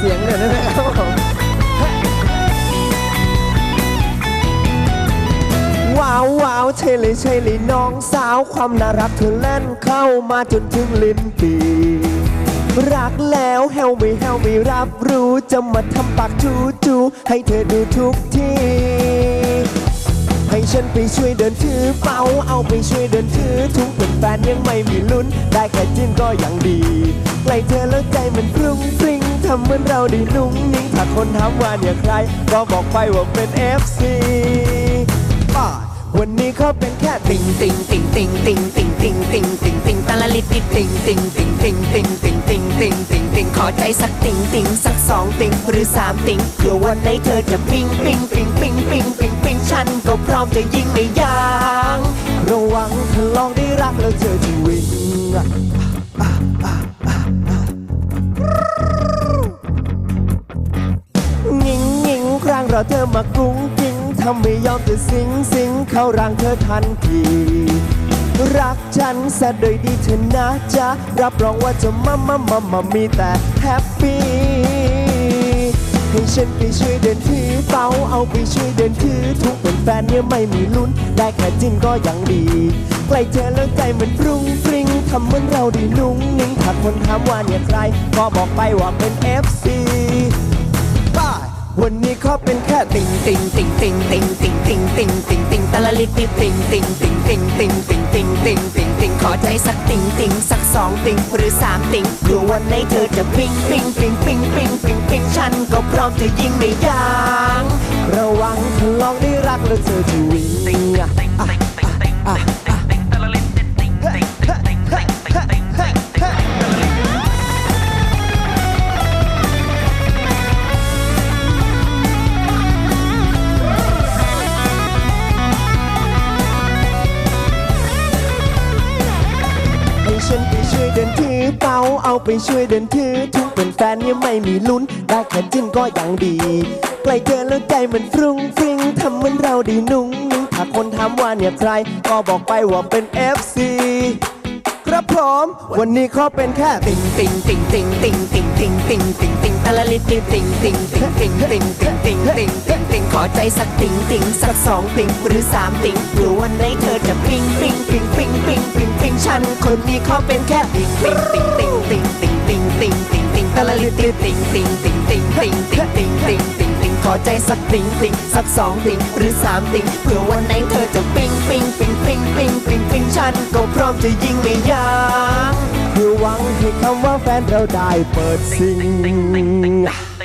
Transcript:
สียงหน่อยได้ไหมครับผมว้าวว้าวใช่เลยใช่เลยน้องสาวความน่ารักเธอแล่นเข้ามาจนถึงลิ้นปีรักแล้วแฮวไม่แฮวไม่รับรู้จะมาทำปากจูจูให้เธอดูทุกทีให้ฉันไปช่วยเดินถือเป๋าเอาไปช่วยเดินถือทุกเป็นแฟนยังไม่มีลุ้น ได้แค่จิ้นก็ยังดีใกล้เธอแล้วใจมันฟรุ้งำเหมือนเราได้นุ่งนิ่งถ้าคนถามว่าเนี่ยใคร ก็บอกไปว่าเป็น FC อ่าวันนี้เขาเป็นแค่ติ่งติงติงติงติงติงติงติงติงติงตะละลิติติงติงติงติงติงติงติงติงติงติงขอใจสักติงติงสักสองติงหรือสามติงเพื่อวันไหนเธอจะปิงปิงปิงปิงปิงปิงปิงฉันก็พร้อมจะยิงไม่ยั้ง รั้งเธอมากรุ้งกิ้งทำไม่ยอมจะสิงสิงเข้าร่างเธอทันที รักฉันซะโดยดีเธอนะจ๊ะ รับรองว่าจะมามามามามีแต่แฮปปี้ให้ฉันไปช่วยเดินถือเป๋าเอาไปช่วยเดินถือทุกเป็นแฟนเนี่ยไม่มีลุ้น ได้แค่จิ้นก็ยังดีใกล้เธอแล้วใจมันฟรุ้งฟริ้งทำเหมือนเราได้นุ่งนิ่งถ้าคนถามว่าเนี่ยใคร ก็บอกไปว่าเป็น FC บ้า วันนี้เขาเป็นแค่ติ่งติงติงติงติงติงติงติงติงติงตะละลิติติงติงติงติงติงติงติงติงติงติงขอใจสักติงติงสักสองติงหรือสามติงเพื่อวันไหนเธอจะปิงปิงปิงปิงปิงปิงปิงฉันก็พร้อมจะยิงไม่ยั้งระวังถ้าลองได้รักแล้วเธอจะวิ่งอะอะอะ ไปช่วยเดินถือทุกเป็นแฟนเนี่ยไม่มีลุ้น ได้แค่จิ้นก็ยังดี ใกล้เธอแล้วใจมันฟรุ้งฟริ้งทำเหมือนเราดีนุ่งนิ่งถ้าคนถามว่าเนี่ยใคร ก็บอกไปว่าเป็น FC ครับผมวันนี้เขาเป็นแค่ติ่งติ่งติ่งติ่งติ่งติ่งติ่งติ่งติงติงตะละลิติติงติ่งติ่งติ่งติ่งติ่งติ่งติ่งติงติงขอใจสักติ่งติ่งสักสองติ่งหรือสามติ่งหรือวันไหนเธอจะปิงปิงปิงปิงปิงปิงปิงฉันคนนี้เขาเป็นแค่ติ่งติ่งติ่งติ่งติ่งติ่งติงติงติงติงตะละลิติติงติ่งติ่งติ่งติ่งติ่งติงติงติงติง ขอใจสักติงติงสักสองติงหรือสามติงเพื่อวันไหนเธอจะปิงปิงปิงปิงปิงปิงปิงฉันก็พร้อมจะยิงไม่ยั้งเพื่อหวังให้คำว่าแฟนเราได้เปิดซิง